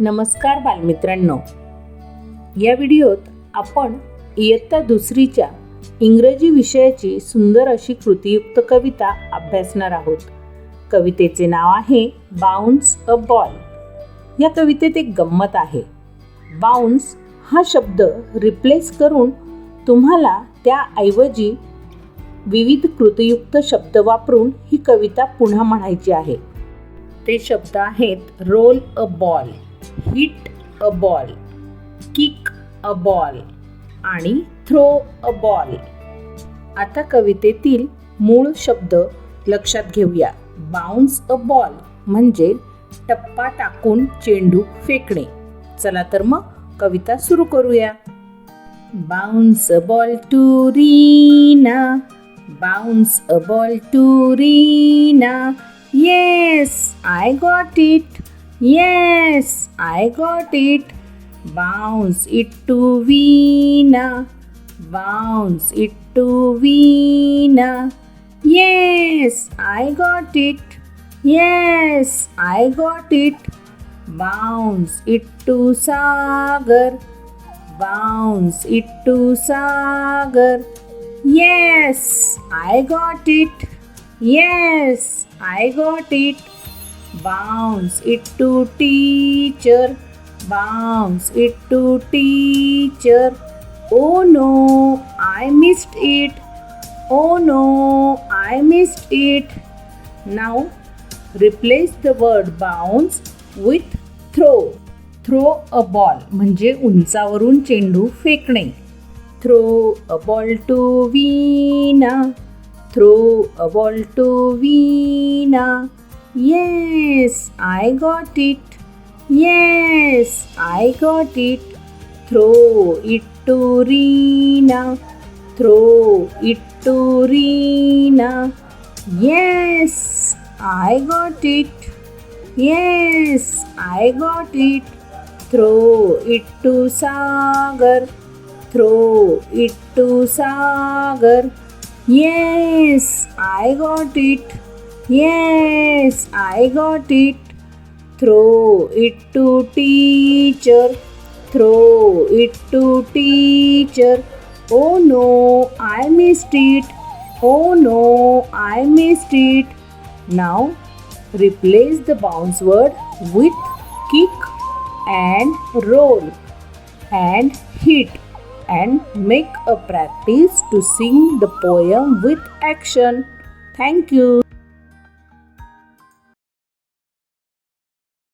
नमस्कार बालमित्रांनो. या व्हिडिओत आपण इयत्ता दुसरीच्या इंग्रजी विषयाची सुंदर अशी कृतीयुक्त कविता अभ्यासणार आहोत. कवितेचे नाव आहे बाउन्स अ बॉल. या कवितेत एक गंमत आहे. बाउन्स हा शब्द रिप्लेस करून तुम्हाला त्याऐवजी विविध कृतीयुक्त शब्द वापरून ही कविता पुन्हा म्हणायची आहे. ते शब्द आहेत roll a ball. Hit a ball kick a ball आणि थ्रो अ बॉल. आता कवितेतील मूळ शब्द लक्षात घेऊया. बाउन्स अ बॉल म्हणजे टप्पा टाकून चेंडू फेकणे. चला तर मग कविता सुरू करूया. Bounce a ball to Reena bounce a ball to Reena. Yes I got it. Yes, I got it. Bounce it to Veena. Bounce it to Veena. Yes, I got it. Yes, I got it. Bounce it to Sagar. Bounce it to Sagar. Yes, I got it. Yes, I got it Bounce it to teacher. Bounce it to teacher. Oh no, I missed it. Oh no, I missed it. Now replace the word bounce with throw. Throw a ball म्हणजे उंचावरून चेंडू फेकणे throw a ball to Veena Throw a ball to Veena. Yes, I got it. Yes, I got it. Throw it to Reena. Throw it to Reena. Yes, I got it. Yes, I got it. Throw it to Sagar. Throw it to Sagar. Yes, I got it. Yes, I got it. Throw it to teacher. Throw it to teacher. Oh no, I missed it. Oh no, I missed it. Now replace the bounce word with kick and roll and hit and make a practice to sing the poem with action. Thank you.